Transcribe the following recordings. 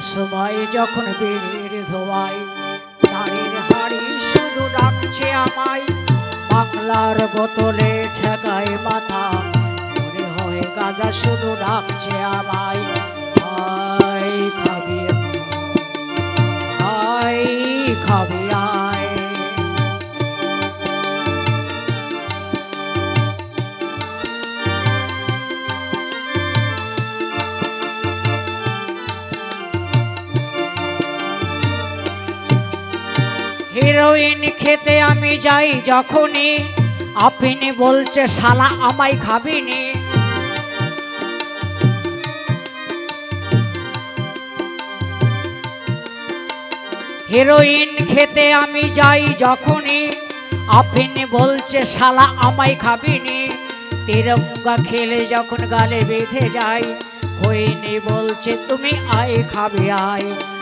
সময় যখন বেড়ের ধোয়াই নারীর হাড়ি শুধু ডাকছে আমায়, বাংলার বোতলে ঠেকায় মাথা, মনে হয় গাজা শুধু ডাকছে আমায়। খাবি খাবি আয়। হিরোইন খেতে আমি যাই যখনই। আপনি বলছে, শালা, আমায় খাবিনি। হিরোইন খেতে আমি যাই যখনই। আপনি বলছে, শালা, আমায় খাবিনি। তিরঙ্গা খেলে যখন গালে বেঁধে যাই হইনি বলছে, তুমি আয় খাবে আয় আয়।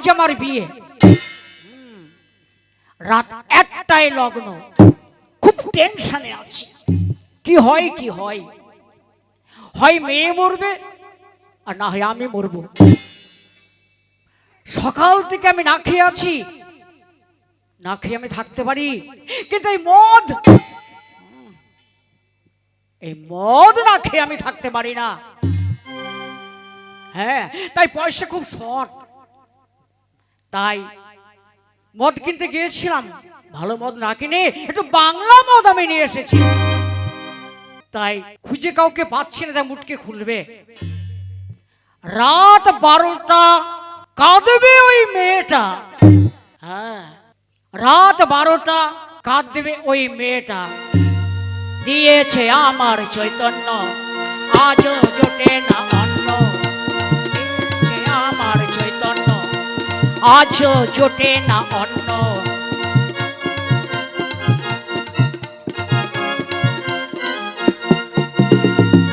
আজ আমার বিয়ে। রাত একটাই লগ্ন। খুব টেনশনে আছি। কি হয় কি হয়? হয় মেয়ে মরবে আর না হয় আমি মরব। সকাল থেকে আমি না খেয়ে আছি। না খেয়ে আমি থাকতে পারি। কিন্তু এই মদ এই মদ না খেয়ে আমি থাকতে পারি না। হ্যাঁ তাই পয়সা খুব শর্ট। তাই মদ কিনতে গিয়েছিলাম। ভালো মদ না কিনে একটু বাংলা মদ আমি নিয়ে এসেছি। তাই খুঁজে কাউকে পাচ্ছি না যা মুটকে খুলবে। রাত বারোটা কাঁদবে ওই মেয়েটা। হ্যাঁ রাত বারোটা কাঁদবে ওই মেয়েটা। দিয়েছে আমার চৈতন্য, আজও জোটে না অন্ন। আজও জোটে না অন্ন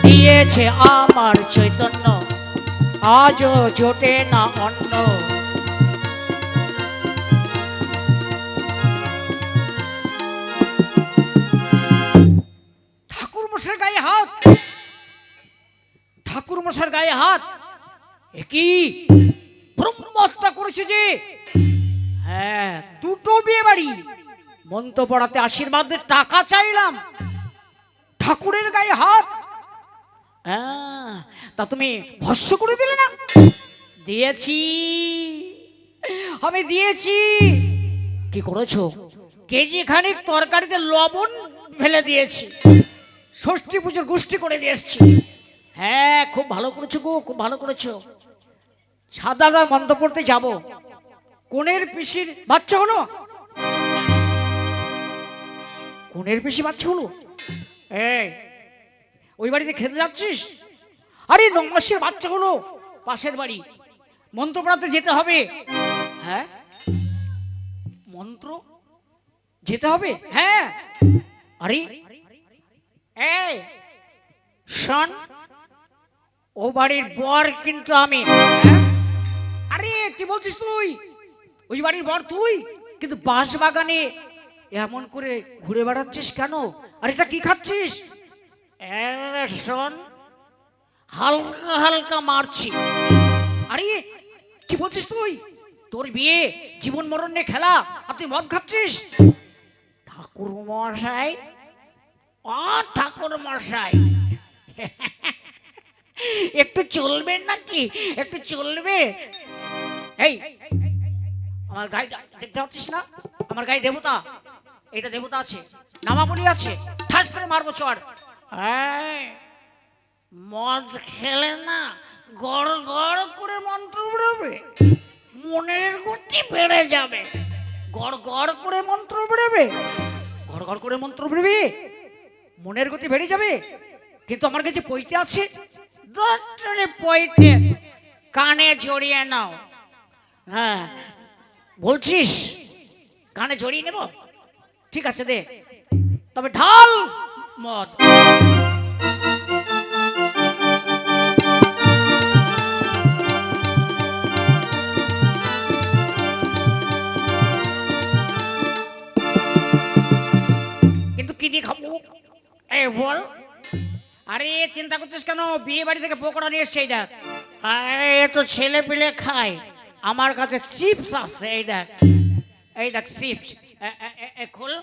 দিয়েছে আমার চৈতন্য আজও জোটে না অন্ন ঠাকুর মশার গায়ে হাত ঠাকুর গায়ে হাত ব্রহ্মহত্যা করেছে যে। হ্যাঁ দুটো বিয়ে বাড়ি। মন্ত্র পড়াতে আশীর্বাদের টাকা চাইলাম। ঠাকুরের গায়ে হাত। হ্যাঁ, তা তুমি ভস্য করে দিলে না? দিয়েছি। আমি দিয়েছি। কি করেছ? কেজি খানিক তরকারিতে লবণ ফেলে দিয়েছি। ষষ্ঠী পুজোর গোষ্ঠী করে দিয়ে এসছি। হ্যাঁ খুব ভালো করেছ গো খুব ভালো করেছ। সাদা মন্দ পড়তে যাব। কোনের পিসির বাচ্চা হলো? কোনের পিসি বাচ্চা হলো? ওই বাড়িতে খেতে যাচ্ছিস? আরে নমাসের বাচ্চা হলো পাশের বাড়ি। মন্ত্র পড়াতে যেতে হবে। হ্যাঁ? মন্ত্র যেতে হবে? হ্যাঁ? আরে, এই, শোন, ও বাড়ির বর কিন্তু আমি। হ্যাঁ? আরে কি বলছিস তুই? ওই বাড়ির বর তুই? কিন্তু বাঁশ বাগানে এমন করে ঘুরে বেড়াচ্ছিস কেন? আর এটা কি খাচ্ছিস? শোন হালকা হালকা মারছি। আরে কি বলছিস তুই? তোর বিয়ে জীবন মরণ নিয়ে খেলা আর তুই মদ খাচ্ছিস? ঠাকুর মশাই ও ঠাকুর মশাই। একটু চলবে নাকি? একটু চলবে? এই, আমার গায়ে দেখতে পাচ্ছিস না? আমার গায়ে দেবতা। এটা দেবতা আছে নামাবলি আছে। ঠাস করে মারবো চড় মদ খেলে না গড় গড় করে মন্ত্র বেরোবে। মনের গতি বেড়ে যাবে। গড় গড় করে মন্ত্র বেরোবে। গড় গড় করে মন্ত্র বেরোবে। মনের গতি বেড়ে যাবে। কিন্তু আমার কাছে পইতে আছে। দশটারে পইতে কানে জড়িয়ে নাও। হ্যাঁ। বলছিস? কানে জড়িয়ে নেব? ঠিক আছে দে। তবে ঢাল মদ। কিন্তু কি দিয়ে খাব? এ, বল। আরে, চিন্তা করছিস কেন? বিয়ে বাড়ি থেকে পোকড়া নিয়ে এসছে এটা তো ছেলে পিলে খায়। আমার কাছে চিপস আছে, এই দেখ। এই দেখ, চিপস। এ খোল।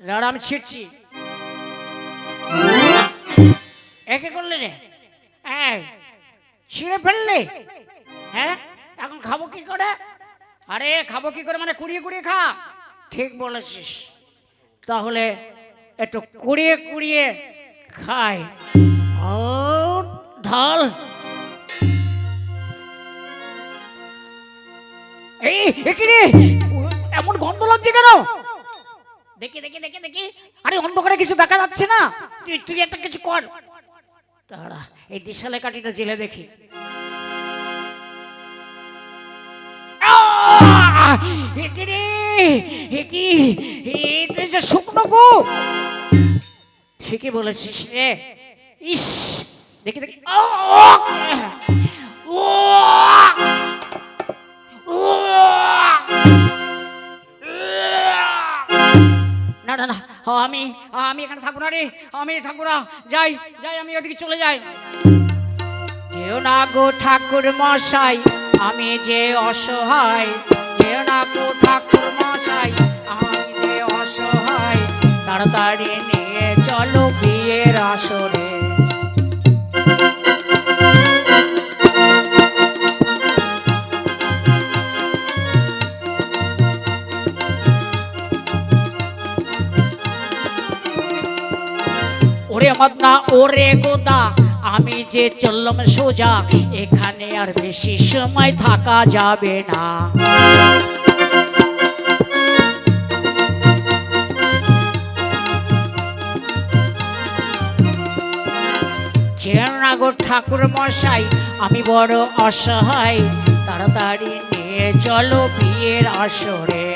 দাঁড়া, আমি ছিটছি। একে করলে রে? এই, ছিঁড়ে ফেললে? হ্যাঁ? এখন খাব কি করে? আরে, খাব কি করে মানে কুড়িয়ে কুড়িয়ে খা। ঠিক বলেছিস। তাহলে একটু কুড়িয়ে কুড়িয়ে খাই। ঢাল। এই একি রে? এমন গন্ধ লাগছে কেন? দেখি দেখি দেখি দেখি। আরে, অন্ধকারে কিছু দেখা যাচ্ছে না। তুই তুই একটা কিছু কর। তারা এই দিশালে কাঠিটা জেলে দেখি। আহ! একি তুই যে শুকনো গো। ঠিকই বলেছিস রে। ইস! দেখি দেখি। আমি আমি এখানে থাকব না রে আমি থাকব না যাই যাই, আমি ওদিকে চলে যাই। হেও না গো ঠাকুর মশাই, আমি যে অসহায় হেও না গো ঠাকুর মশাই, আমি যে অসহায়, তাড়াতাড়ি নিয়ে চলো বিয়ের আসরে। ওরে মদনা, ওরে গোদা, আমি যে চললাম সোজা, এখানে আর বেশি সময় থাকা যাবে না। চেরনাগর ঠাকুর মশাই, আমি বড় অসহায়, তাড়াতাড়ি নিয়ে চলো বিয়ের আসরে।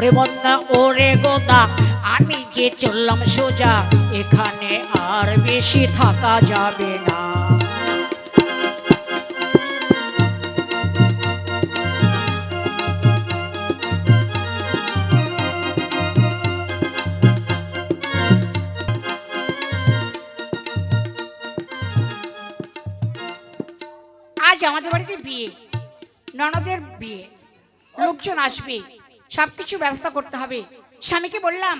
ওরে বন্যা, ওরে গোদা, আমি যে চললাম সোজা, এখানে আর বেশি থাকা যাবে না। আমাদের বাড়িতে বিয়ে, ননদের বিয়ে, লোকজন আসবে। সব কিছু ব্যবস্থা করতে হবে। স্বামীকে বললাম,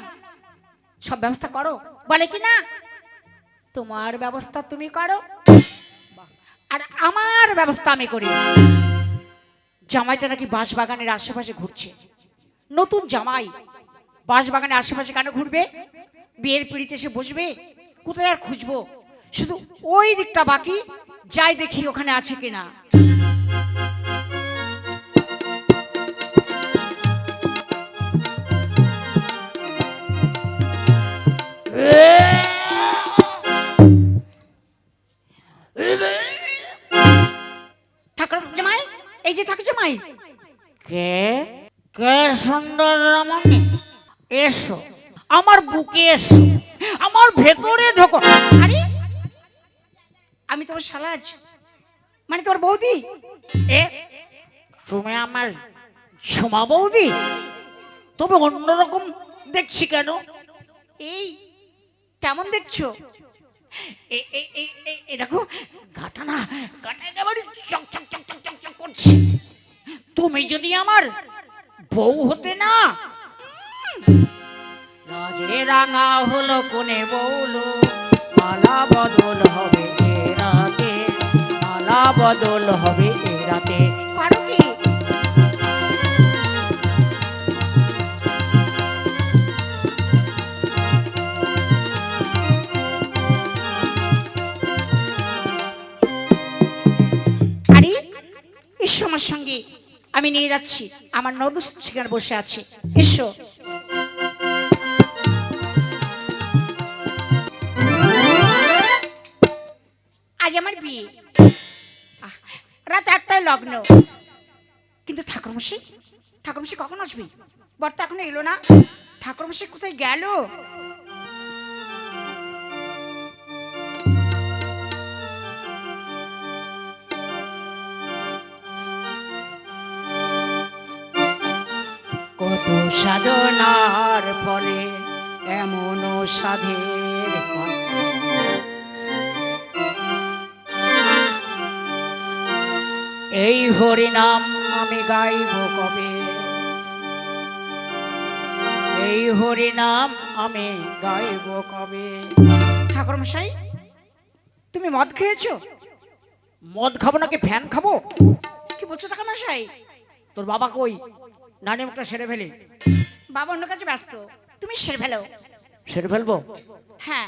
সব ব্যবস্থা করো। বলে কি না? তোমার ব্যবস্থা তুমি করো। আর আমার ব্যবস্থা আমি করি। জামাইটা নাকি বাঁশ বাগানের আশেপাশে ঘুরছে। নতুন জামাই। বাঁশ বাগানের আশেপাশে কেন ঘুরবে? বিয়ের পিড়িতে এসে বসবে? কোথায় আর খুঁজবো? শুধু ওই দিকটা বাকি, যাই দেখি ওখানে আছে কিনা। এসো আমার বুকে এসো আমার ভেতরে ঢোকো। আরে আমি তোমার সালাজ মানে তোমার বৌদি? এ তুমি আমার সোমা বৌদি? তবে অন্যরকম দেখছি কেন? এই কেমন দেখছ? এ- দেখো গাটা না গাটা একেবারে চক চক চক চক চক চক করছে। তুমি যদি আমার বউ হতে না রাজে রাঙা হলো কোনে বউলো মালা বদল হবে এ মালা বদল হবে এ রাতে। আমার সঙ্গে। আমি নিয়ে যাচ্ছি। আমার নদু সেখানে বসে আছে। এসো। আজ আমার বিয়ে। রাত আটটায় লগ্ন। কিন্তু ঠাকুরমশি ঠাকুরমশি কখন আসবি? বর্তা এখনও এলো না। ঠাকুরমশি কোথায় গেল? কত সাধনার ফলে এমন সাধে এই হরিনাম আমি গাইব কবে? এই হরিনাম আমি গাইব কবে? ঠাকুর মশাই তুমি মদ খেয়েছো? মদ খাব নাকি ফ্যান খাব? কি বলছো ঠাকুর মশাই? তোর বাবা কই? নানি মুখটা সেরে ফেলি। বাবা অন্য কাছে ব্যস্ত। তুমি সেরে ফেলো। সেরে ফেলব? হ্যাঁ।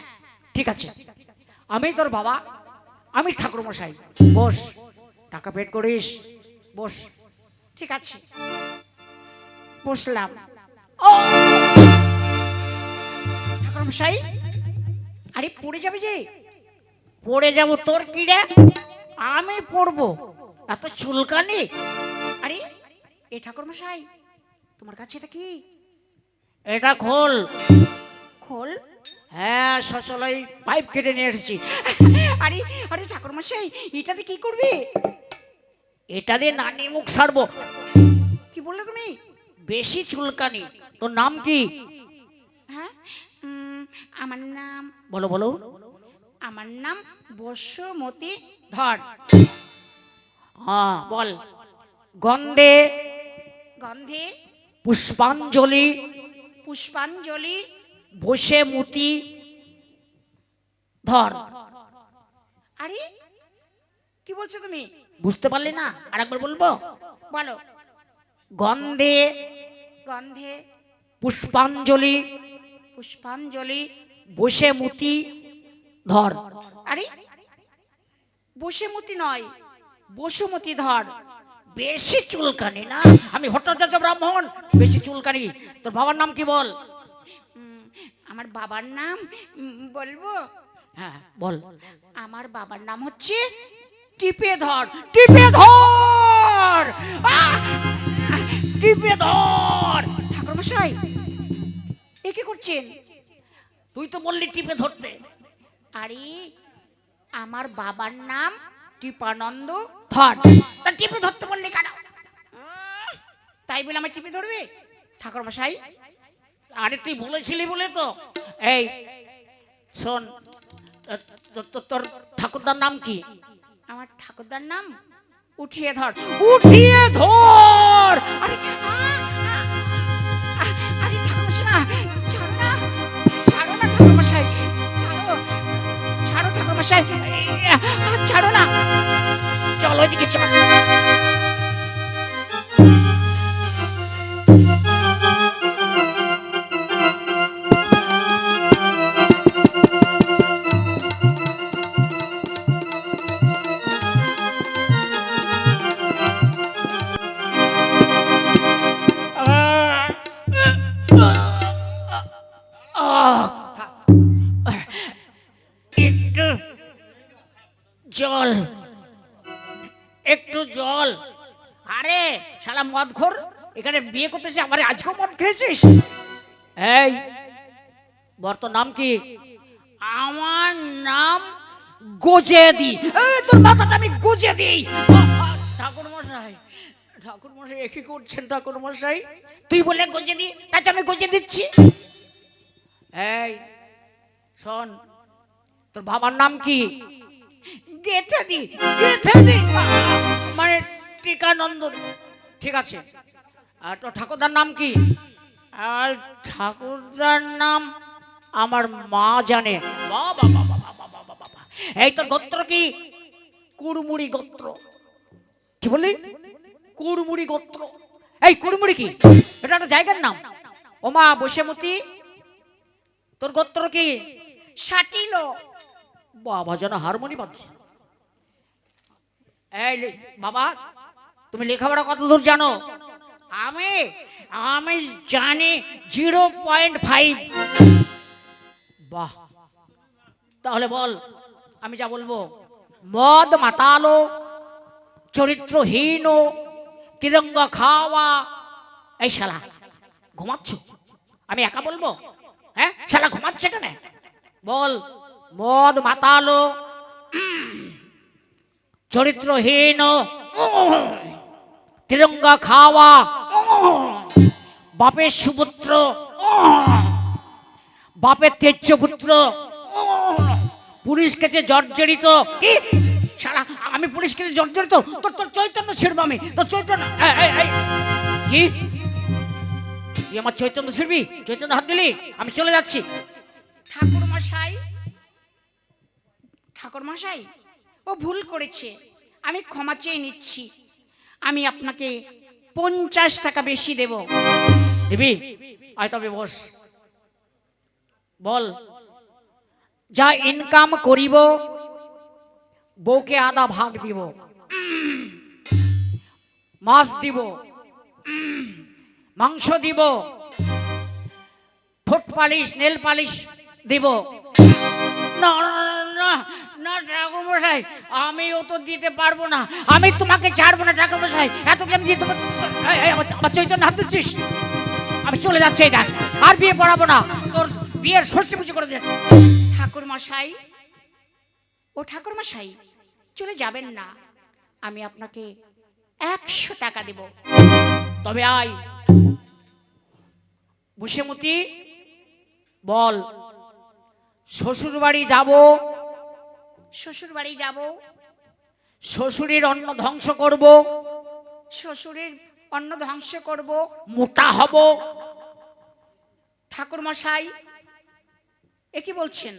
ঠিক আছে। আমি তোর বাবা আমি ঠাকুর মশাই। বস। টাকা পেট করিস। বস। ঠিক আছে। বসলাম। ও! ঠাকুরমশাই আরে পড়ে যাবে যে? পড়ে যাব তোর কি রে? আমি পড়ব। এত চুলকানি? আরে এই ঠাকুর মশাই, তোমার কাছে এটা কি? এটা খোল। খোল? হ্যাঁ সচলাই পাইপ কেটে নিয়ে এসেছি। আরে আরে ঠাকুর মশাই এটাতে কি করবে? এটা দিয়ে নানি মুখ সারবো। কি বললে তুমি? বেশি চুলকানি। তোর নাম কি? হ্যাঁ আমার নাম বলো বলো। আমার নাম বসুমতী ধর। হ্যাঁ বল। গন্ধে গন্ধে পুষ্পাঞ্জলি পুষ্পাঞ্জলি বসে মুতি। ধর। আরে কি বলছো তুমি? বুঝতে পারলি না? আরেকবার বলব? বলো। গন্ধে গন্ধে পুষ্পাঞ্জলি পুষ্পাঞ্জলি বসে মুতি ধর। আরে বসুমতি নয় বসুমতি ধর। বেশি চুলকানি না? আমি ভট্টাচার্য ব্রাহ্মণ বেশি চুলকানি। তোর বাবার নাম কি বল? আমার বাবার নাম বলব? হ্যাঁ বল। আমার বাবার নাম হচ্ছে টিপে ধর টিপে ধর! টিপে ধর! ঠাকুর মশাই এ কি করছেন? তুই তো বললি টিপে ধরতে। আরে আমার বাবার নাম টিপানন্দ ধর। তা টিপে ধরতে বললি কেন? তাই বলে আমার টিপে ধরবে? ঠাকুর মশাই। আরে তুই বলেছিলি বলে তো। এই শোন তোর ঠাকুরদার নাম কি? আমার ঠাকুরদার নাম? উঠিয়ে ধর। উঠিয়ে ধর! আরে আরে ছাড়ো না। ছাড়ো না ঠাকুর ছাড়ো। ছাড়ো ঠাকুর ছাড়ো না। চল ওইদিকে চল। বিয়ে করতেছি আমার আজকেও মদ খেয়েছিস? এই বর তোর নাম কি? আমার নাম গোজে দি তোর মাথাটা আমি গোজে দিই ঠাকুর মশাই ঠাকুর মশাই একই করছেন ঠাকুর মশাই তুই বলে গোজে দি তাই তো আমি গোজে দিচ্ছি। এই শোন তোর বাবার নাম কি? গেথে দি গেথে দি মানে টিকানন্দ ঠিক আছে আর তোর ঠাকুরদার নাম কি? আর ঠাকুরদার নাম আমার মা জানে। এই তোর গোত্র কি? কুড়মুড়ি গোত্র। কি বললি? কুড়মুড়ি গোত্র। এই কুড়মুড়ি কি? এটা একটা জায়গার নাম। ওমা বসেমতি তোর গোত্র কি? সাটিল বাবা যেন হারমোনি বাজছে। এই বাবা তুমি লেখাপড়া কত দূর জানো? আমি আমি জানি জিরো পয়েন্ট ফাইভ বাহ। তাহলে বল, আমি যা বলব। মদ মাতালো, চরিত্রহীন তিরঙ্গা খাওয়া এই শালা, ঘুমাচ্ছ? আমি একা বলব? হ্যাঁ? শালা ঘুমাচ্ছে কেন? বল, মদ মাতালো, চরিত্রহীন তিরঙ্গা খাওয়া বাপের সুপুত্র, বাপের তেজ্য পুত্র পুলিশ কেছে জর্জরিত, কি? সারা, আমি পুলিশ কেছে জর্জরিত? তোর তোর চৈতন্য ছিড়ব আমি, তোর চৈতন্য। কি? তুই আমার চৈতন্য ছিড়বি চৈতন্য হাত দিলি? আমি চলে যাচ্ছি। ঠাকুর মশাই ঠাকুর মশাই ও ভুল করেছে। আমি ক্ষমা চেয়ে নিচ্ছি। আমি আপনাকে পঞ্চাশ টাকা বেশি দেব। দিবি? আয় তবে বস। বল। যা ইনকাম করিব, বউকে আধা ভাগ দিব, মাছ দিব, মাংস দিব, ঠোঁট পালিশ, নেল পালিশ দিব। না। না, না না ঠাকুর আমি ও তো দিতে পারব না। আমি তোমাকে ছাড়বো না ঠাকুর মশাই এত আমি আমার আমার চৈতন্য হাত দিচ্ছিস আমি চলে যাচ্ছি এটা আর বিয়ে পড়াবো না। তোর বিয়ের ষষ্ঠী পুজো করে দিয়েছে। ঠাকুর মশাই ও ঠাকুর মশাই চলে যাবেন না। আমি আপনাকে একশো টাকা দেব। তবে আয়। বসেমতি বল। শ্বশুর বাড়ি যাব। শ্বশুর বাড়ি যাব। শ্বশুরের অন্ন ধ্বংস করব। শ্বশুরের অন্ন ধ্বংস করব। মোটা হব। ঠাকুর মশাই এ কি বলছেন?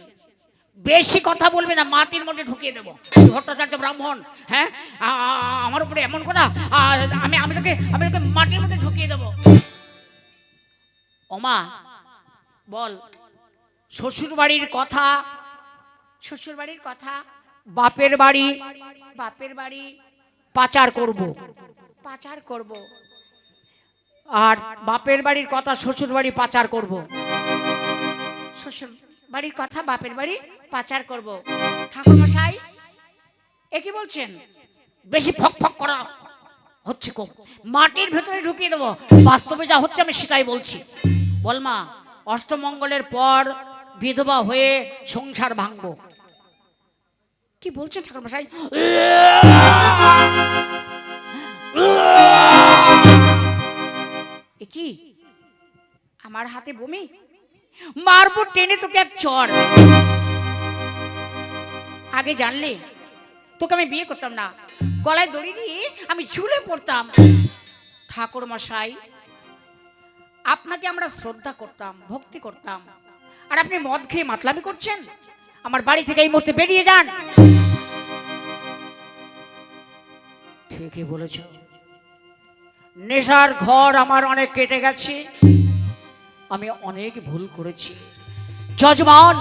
বেশি কথা বলবে না মাটির মধ্যে ঢুকিয়ে দেবো। ভট্টাচার্য ব্রাহ্মণ হ্যাঁ? আমার উপরে এমন কথা আমি আমি তোকে আমি তোকে মাটির মধ্যে ঢুকিয়ে দেবো। ওমা বল শ্বশুর বাড়ির কথা শ্বশুর বাড়ির কথা, বাপের বাড়ি বাপের বাড়ি পাচার করব। পাচার করব। আর বাপের বাড়ির কথা শ্বশুর বাড়ি পাচার করব। শ্বশুর বাড়ির কথা, বাপের বাড়ি পাচার করব। ঠাকুর মশাই এ কি বলছেন? বেশি ফক ফক করা হচ্ছে খুব। মাটির ভেতরে ঢুকিয়ে দেবো। বাস্তবে যা হচ্ছে আমি সেটাই বলছি। বল মা, অষ্টমঙ্গলের পর বিধবা হয়ে সংসার ভাঙবো। কি বলছেন ঠাকুর মশাই কি? আমার হাতে বমি? মারবো টেনে তোকে এক চর। আগে জানলে, তোকে আমি বিয়ে করতাম না। গলায় দড়ি দিয়ে আমি ঝুলে পড়তাম। ঠাকুর মশাই আপনাকে আমরা শ্রদ্ধা করতাম, ভক্তি করতাম। আর আপনি মদ খেয়ে মাতলামি করছেন? আমার বাড়ি থেকে এই মুহূর্তে বেরিয়ে যান। ঠিকই বলেছ। নেশার ঘর আমার অনেক কেটে গেছে। আমি অনেক ভুল করেছি। যজমান,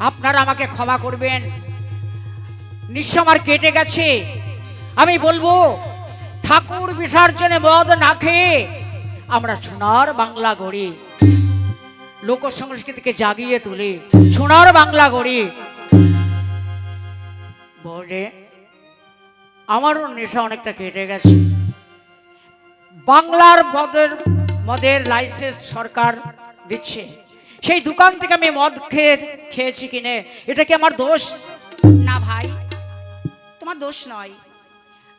আপনারা আমাকে ক্ষমা করবেন। নিশ্চয় আমার কেটে গেছে। আমি বলব, ঠাকুর বিসর্জনে মদ না খেয়ে আমরা সোনার বাংলা গড়ি। লোক সংস্কৃতিকে জাগিয়ে তুলি। সোনার বাংলা গড়ি। বোর্ডে আমারও নেশা অনেকটা কেটে গেছে। বাংলার মদের মদের লাইসেন্স সরকার দিচ্ছে। সেই দোকান থেকে আমি মদ খেয়ে, খেয়েছি কিনে। এটা কি আমার দোষ? না ভাই, তোমার দোষ নয়।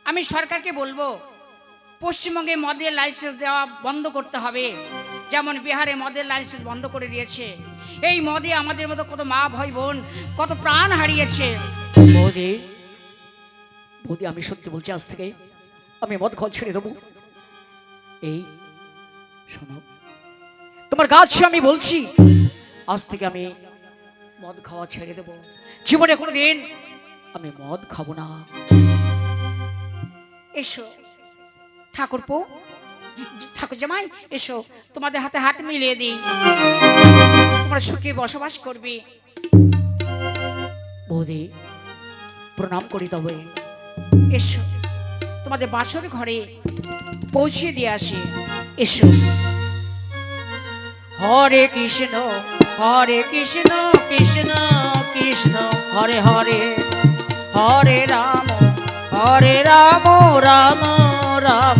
আমি সরকারকে বলব, পশ্চিমবঙ্গে মদের লাইসেন্স দেওয়া বন্ধ করতে হবে। যেমন বিহারে মদের লাইসেন্স বন্ধ করে দিয়েছে। এই মদে আমাদের মতো কত মা ভাই বোন কত প্রাণ হারিয়েছে। বৌদি বৌদি আমি সত্যি বলছি আজ থেকে আমি মদ খাওয়া ছেড়ে দেবো। এই শোনো তোমার গাছ আমি বলছি আজ থেকে আমি মদ খাওয়া ছেড়ে দেবো। জীবনে কোনো দিন আমি মদ খাব না। এসো ঠাকুরপো ঠাকুর জামাই, এসো, তোমাদের হাতে হাত মিলিয়ে দিই। তোমরা সুখে বসবাস করবে। বৌদি, প্রণাম করি তবে। এসো, তোমাদের বাসর ঘরে পৌঁছে দিয়ে আসি। এসো। হরে কৃষ্ণ হরে কৃষ্ণ কৃষ্ণ কৃষ্ণ, হরে হরে। হরে রাম হরে রাম রাম রাম।